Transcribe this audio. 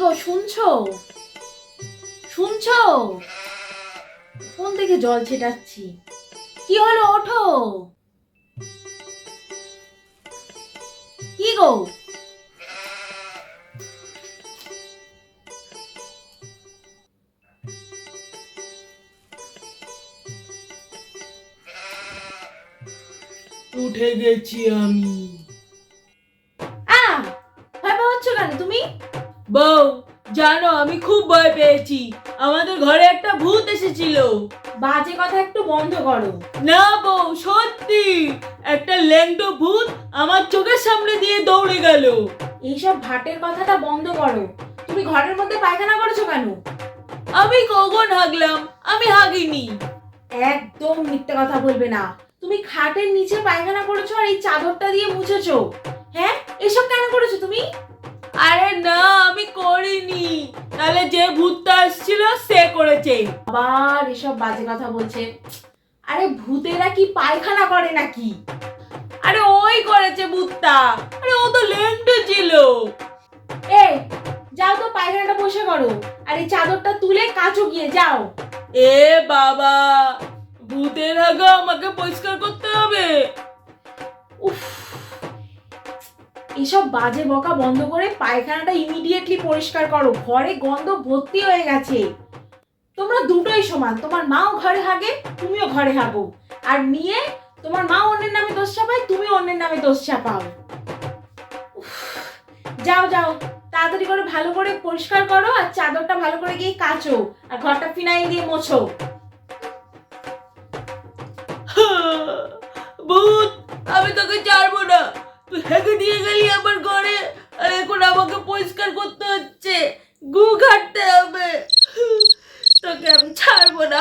গো, শুনছো? শুনছো? কোন থেকে জল ছেটাচ্ছি। কি হলো, ওঠো? কি গো? উঠে গেছি আমি। ভয় কেন তুমি? বউ জানো আমি খুব ভয় পেয়েছি। আমাদের ঘরে একটা ভূত এসেছিল। বাজে কথা একটু বন্ধ করো। না বউ সত্যি। একটা ল্যাংটো ভূত আমার চোখের সামনে দিয়ে দৌড়ে গেল। এইসব ভাটের কথাটা বন্ধ করো। তুমি ঘরের মধ্যে পায়খানা করেছ কেন? আমি কখন হাগলাম আমি হাগিনি। একদম মিথ্যে কথা বলবে না। তুমি খাটের নিচে পায়খানা করেছ আর এই চাদরটা দিয়ে মুছেছো। হ্যাঁ? এসব কেন করেছ তুমি? আরে না, আমি করিনি। তাহলে যে ভূতটা আসছিল, সে করেছে। আবার এসব বাজে কথা বলছে। আরে ভূতেরা কি পায়খানা করে নাকি? আরে ওই করেছে ভূতটা। আরে ও তো ল্যাংটো ছিল। এ যাও তো পায়খানাটা বসে করো। আর এই চাদরটা তুলে কাচো গিয়ে, যাও। এ বাবা, ভূতের আগে আমাকে পরিষ্কার করতে হবে। উফ। এসব বাজে বকা বন্ধ করে পায়খানাটা ইমিডিয়েটলি পরিষ্কার করো। ঘরে গন্ধ ভর্তি হয়ে গেছে। তোমরা দুটোই সমান। তোমার মাও ঘরে হাগে, তুমিও ঘরে হাগো। আর নিয়ে তোমার মা অন্যের নামে দোষ চাপায় তুমি অন্যের নামে দোষ চাপাও। যাও যাও। তাড়াতাড়ি করে ভালো করে পরিষ্কার করো আর চাদরটা ভালো করে গিয়ে কাচো আর ঘরটা ফিনাইল দিয়ে মোছো। আমি তোকে ছাড়বো না। তোকে দিয়ে গেলি আমার ঘরে। আর এখন আমাকে পরিষ্কার করতে হচ্ছে। গু ঘাটতে হবে। তোকে আমি ছাড়বো না